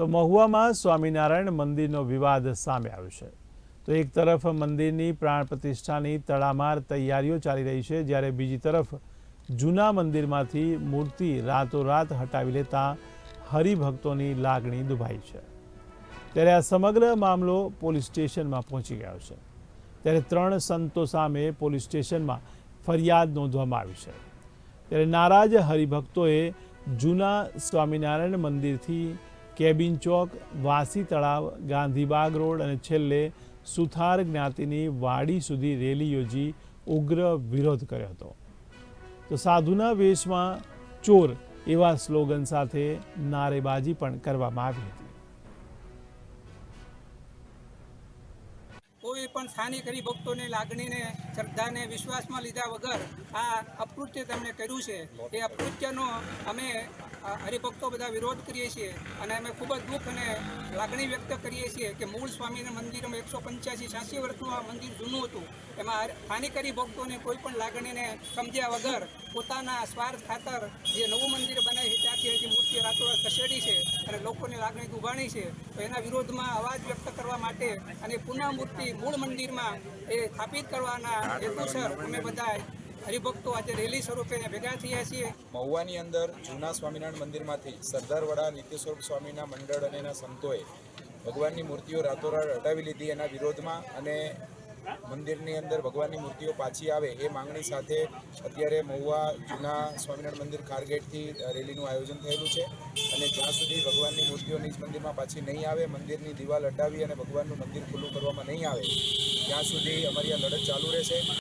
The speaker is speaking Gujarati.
તો મહુવામાં સ્વામિનારાયણ મંદિરનો વિવાદ સામે આવ્યો છે. તો એક તરફ મંદિરની પ્રાણ પ્રતિષ્ઠાની તડામાર તૈયારીઓ ચાલી રહી છે, જ્યારે બીજી તરફ જૂના મંદિરમાંથી મૂર્તિ રાતોરાત હટાવી લેતા હરિભક્તોની લાગણી દુભાઈ છે. ત્યારે આ સમગ્ર મામલો પોલીસ સ્ટેશનમાં પહોંચી ગયો છે. ત્યારે ત્રણ સંતો સામે પોલીસ સ્ટેશનમાં ફરિયાદ નોંધવામાં આવી છે. ત્યારે નારાજ હરિભક્તોએ જૂના સ્વામિનારાયણ મંદિરથી કેબિન ચોક, વાસી તળાવ ગાંધીબાગ રોડ અને છેલ્લે સુથાર જ્ઞાતિની વાડી સુધી રેલી યોજી ઉગ્ર વિરોધ કર્યો હતો. તો સાધુના વેશમાં ચોર એવા સ્લોગન સાથે નારેબાજી પણ કરવામાં આવી હતી. કોઈ પણ સ્થાનિક હરિભક્તોની લાગણીને, શ્રદ્ધાને, વિશ્વાસમાં લીધા વગર આ અપૃત્ય તેમણે કર્યું છે. એ અપૃત્યનો અમે હરિભક્તો બધા વિરોધ કરીએ છીએ અને અમે ખૂબ જ દુઃખ અને લાગણી વ્યક્ત કરીએ છીએ કે મૂળ સ્વામીના મંદિરમાં એકસો પંચ્યાસી, છ્યાસી વર્ષનું આ મંદિર જૂનું હતું. એમાં સ્થાનિક હરિભક્તોને કોઈ પણ લાગણીને સમજ્યા વગર પોતાના સ્વાર્થ ખાતર જે નવું મંદિર બનાવી છે ત્યાંથી હજી મૂર્તિ રાતોરાત ખસેડી છે અને લોકોની લાગણી ઉભાણી છે, તો એના વિરોધમાં અવાજ વ્યક્ત કરવા માટે અને પુનઃમૂર્તિ મૂળ મંદિરમાં એ સ્થાપિત કરવાના હેતુસર અમે બધા હરિભક્તો આજે રેલી સ્વરૂપે ભેગા થયા છીએ. મહુવાની અંદર જૂના સ્વામિનારાયણ મંદિરમાંથી સરદાર વડા નિત્યસ્વરૂપ સ્વામીના મંડળ અને એના સંતોએ ભગવાનની મૂર્તિઓ રાતોરાત હટાવી લીધી એના વિરોધમાં અને મંદિરની અંદર ભગવાનની મૂર્તિઓ પાછી આવે એ માંગણી સાથે અત્યારે મહુવા જૂના સ્વામિનારાયણ મંદિર ખારગેટથી રેલીનું આયોજન થયેલું છે અને જ્યાં સુધી ભગવાનની મૂર્તિઓ નિજ મંદિરમાં પાછી નહીં આવે, મંદિરની દિવાલ હટાવી અને ભગવાનનું મંદિર ખુલ્લું કરવામાં નહીં આવે, ત્યાં સુધી અમારી આ લડત ચાલુ રહેશે.